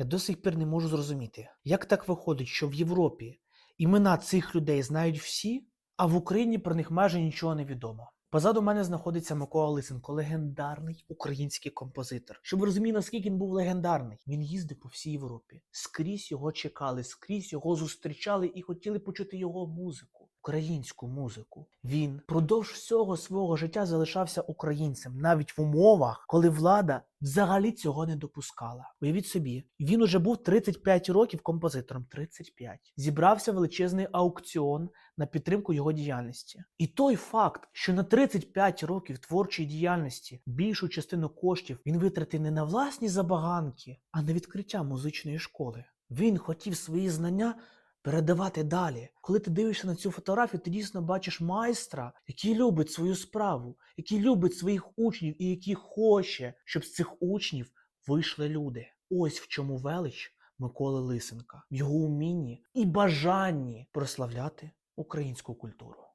Я до сих пір не можу зрозуміти, як так виходить, що в Європі імена цих людей знають всі, а в Україні про них майже нічого не відомо. Позаду мене знаходиться Микола Лисенко, легендарний український композитор. Щоб ви розуміли, наскільки він був легендарний, він їздив по всій Європі. Скрізь його чекали, скрізь його зустрічали і хотіли почути його музику, українську музику. Він продовж всього свого життя залишався українцем, навіть в умовах, коли влада взагалі цього не допускала. Уявіть собі, він уже був 35 років композитором. 35. Зібрався величезний аукціон на підтримку його діяльності. І той факт, що на 35 років творчої діяльності більшу частину коштів він витратив не на власні забаганки, а на відкриття музичної школи. Він хотів свої знання передавати далі. Коли ти дивишся на цю фотографію, ти дійсно бачиш майстра, який любить свою справу, який любить своїх учнів і який хоче, щоб з цих учнів вийшли люди. Ось в чому велич Миколи Лисенка, в його умінні і бажанні прославляти українську культуру.